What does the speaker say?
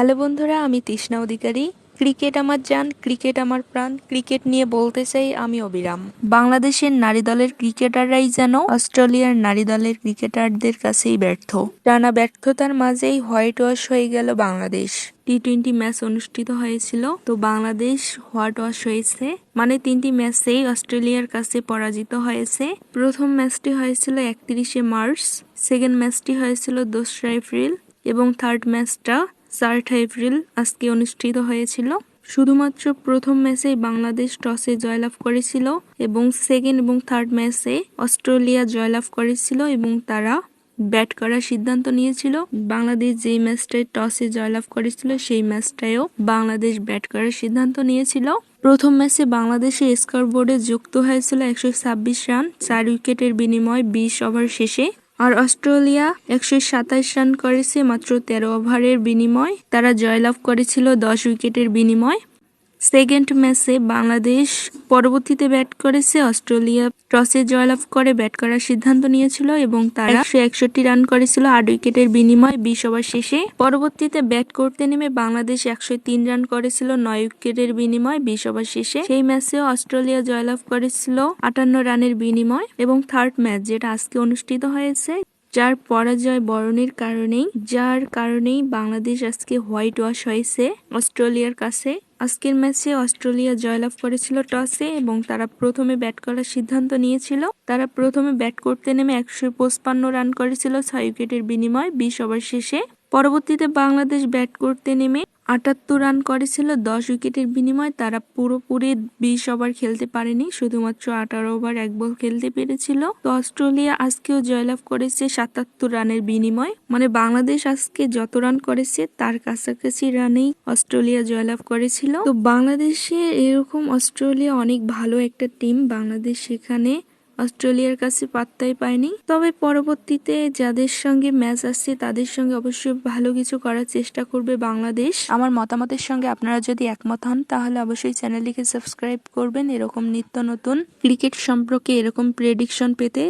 Hello বন্ধুরা, আমি তৃষ্ণা অধিকারী। Cricket আমার যান ক্রিকেট আমার প্রাণ, ক্রিকেট নিয়ে বলতে চাই আমি অবিরাম। বাংলাদেশের নারী দলের ক্রিকেটাররাই যেন অস্ট্রেলিয়ার নারী দলের ক্রিকেটারদের কাছেই ব্যর্থ। টানা ব্যর্থতার মাঝেই হোয়াইট ওয়াশ হয়ে গেল বাংলাদেশ। টি টোয়েন্টি ম্যাচ অনুষ্ঠিত হয়েছিল, তো বাংলাদেশ হোয়াইট ওয়াশ হয়েছে মানে তিনটি ম্যাচেই অস্ট্রেলিয়ার কাছে পরাজিত হয়েছে। প্রথম ম্যাচটি হয়েছিল একত্রিশে মার্চ, সেকেন্ড ম্যাচটি হয়েছিল দোসরা এপ্রিল, এবং থার্ড ম্যাচটা চারটা এপ্রিল আজকে অনুষ্ঠিত হয়েছিল। শুধুমাত্র প্রথম ম্যাচেই বাংলাদেশ টসে জয়লাভ করেছিল এবং সেকেন্ড এবং থার্ড ম্যাচে অস্ট্রেলিয়া জয়লাভ করেছিল এবং তারা ব্যাট করার সিদ্ধান্ত নিয়েছিল। বাংলাদেশ যেই ম্যাচটায় টসে জয়লাভ করেছিল, সেই ম্যাচটায়ও বাংলাদেশ ব্যাট করার সিদ্ধান্ত নিয়েছিল। প্রথম ম্যাচে বাংলাদেশে স্কোর বোর্ডে যুক্ত হয়েছিল একশো ছাব্বিশ রান, চার উইকেটের বিনিময় বিশ ওভার শেষে। আর অস্ট্রেলিয়া একশো সাতাশ রান করেছে মাত্র তেরো ওভারের বিনিময়। তারা জয়লাভ করেছিল দশ উইকেটের বিনিময়। সেকেন্ড ম্যাচে বাংলাদেশ পরবর্তীতে ব্যাট করেছে অস্ট্রেলিয়া। টসে জয়লাভ করে ব্যাট করার সিদ্ধান্ত নিয়েছিল এবং তারা একশো একষট্টি রান করেছিল আট উইকেটের বিনিময় বিশ ওভার শেষে। পরবর্তীতে ব্যাট করতে নেমে বাংলাদেশ একশো তিন রান করেছিল, নয় উইকেটের বিনিময় বিশ ওভার শেষে। সেই ম্যাচেও অস্ট্রেলিয়া জয়লাভ করেছিল আটান্ন রানের বিনিময় এবং থার্ড ম্যাচ, যেটা আজকে অনুষ্ঠিত হয়েছে, যার পরাজয় বরণের কারণেই, যার কারণেই বাংলাদেশ আজকে হোয়াইট ওয়াশ হয়েছে অস্ট্রেলিয়ার কাছে। আজকের ম্যাচে অস্ট্রেলিয়া জয়লাভ করেছিল টসে এবং তারা প্রথমে ব্যাট করার সিদ্ধান্ত নিয়েছিল। তারা প্রথমে ব্যাট করতে নেমে একশো পঁচপান্ন রান করেছিল, ছয় উইকেটের বিনিময় বিশ ওভার শেষে। পরবর্তীতে বাংলাদেশ ব্যাট করতে নেমে আটাত্তর রান করেছিল, দশ উইকেটের বিনিময়ে তারা পুরোপুরি বিশ ওভার খেলতে পারেনি, শুধুমাত্র আঠারো ওভার এক বল খেলতে পেরেছিল। তো অস্ট্রেলিয়া আজকেও জয়লাভ করেছে সাতাত্তর রানের বিনিময়। মানে বাংলাদেশ আজকে যত রান করেছে, তার কাছাকাছি রানেই অস্ট্রেলিয়া জয়লাভ করেছিল। তো বাংলাদেশে এরকম অস্ট্রেলিয়া অনেক ভালো একটা টিম বাংলাদেশ সেখানে অস্ট্রেলিয়ার কাছে পাত্তাই পায়নি। তবে পরবর্তীতে যাদের সঙ্গে ম্যাচ আসছে, তাদের সঙ্গে অবশ্যই ভালো কিছু করার চেষ্টা করবে বাংলাদেশ। আমার মতামতের সঙ্গে আপনারা যদি একমত হন, তাহলে অবশ্যই চ্যানেলটিকে সাবস্ক্রাইব করবেন। এরকম নিত্য নতুন ক্রিকেট সম্পর্কে এরকম প্রেডিকশন পেতে